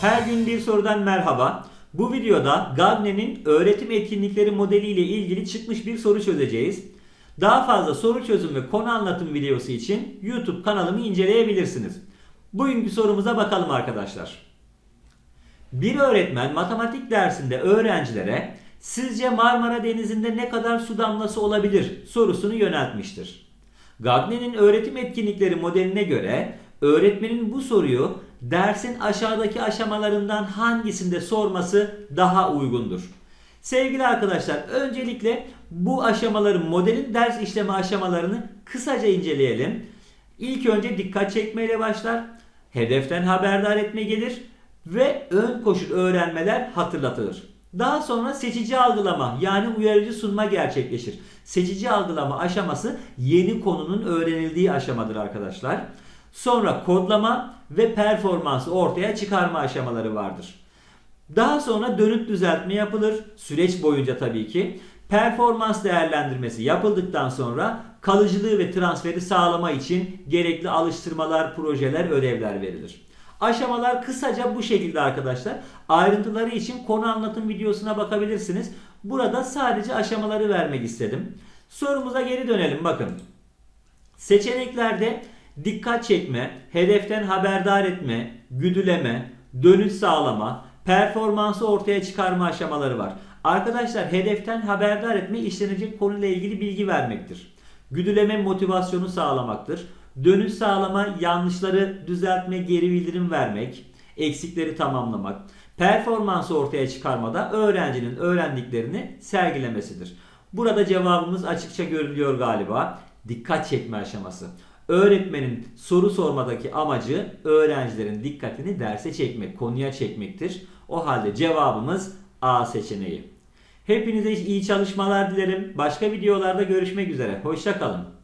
Her gün bir sorudan merhaba. Bu videoda Gagne'nin öğretim etkinlikleri modeliyle ilgili çıkmış bir soru çözeceğiz. Daha fazla soru çözüm ve konu anlatım videosu için YouTube kanalımı inceleyebilirsiniz. Bugünkü sorumuza bakalım arkadaşlar. Bir öğretmen matematik dersinde öğrencilere sizce Marmara Denizi'nde ne kadar su damlası olabilir sorusunu yöneltmiştir. Gagne'nin öğretim etkinlikleri modeline göre öğretmenin bu soruyu dersin aşağıdaki aşamalarından hangisinde sorması daha uygundur. Sevgili arkadaşlar öncelikle bu aşamaların modelin ders işleme aşamalarını kısaca inceleyelim. İlk önce dikkat çekmeyle başlar. Hedeften haberdar etme gelir ve ön koşul öğrenmeler hatırlatılır. Daha sonra seçici algılama yani uyarıcı sunma gerçekleşir. Seçici algılama aşaması yeni konunun öğrenildiği aşamadır arkadaşlar. Sonra kodlama ve performansı ortaya çıkarma aşamaları vardır. Daha sonra dönüt düzeltme yapılır. Süreç boyunca tabii ki. Performans değerlendirmesi yapıldıktan sonra kalıcılığı ve transferi sağlama için gerekli alıştırmalar, projeler, ödevler verilir. Aşamalar kısaca bu şekilde arkadaşlar. Ayrıntıları için konu anlatım videosuna bakabilirsiniz. Burada sadece aşamaları vermek istedim. Sorumuza geri dönelim bakın. Seçeneklerde dikkat çekme, hedeften haberdar etme, güdüleme, dönüş sağlama, performansı ortaya çıkarma aşamaları var. Arkadaşlar hedeften haberdar etme işlenecek konuyla ilgili bilgi vermektir. Güdüleme motivasyonu sağlamaktır. Dönüş sağlama yanlışları düzeltme, geri bildirim vermek, eksikleri tamamlamak. Performansı ortaya çıkarmada öğrencinin öğrendiklerini sergilemesidir. Burada cevabımız açıkça görülüyor galiba. Dikkat çekme aşaması. Öğretmenin soru sormadaki amacı öğrencilerin dikkatini derse çekmek, konuya çekmektir. O halde cevabımız A seçeneği. Hepinize iyi çalışmalar dilerim. Başka videolarda görüşmek üzere. Hoşçakalın.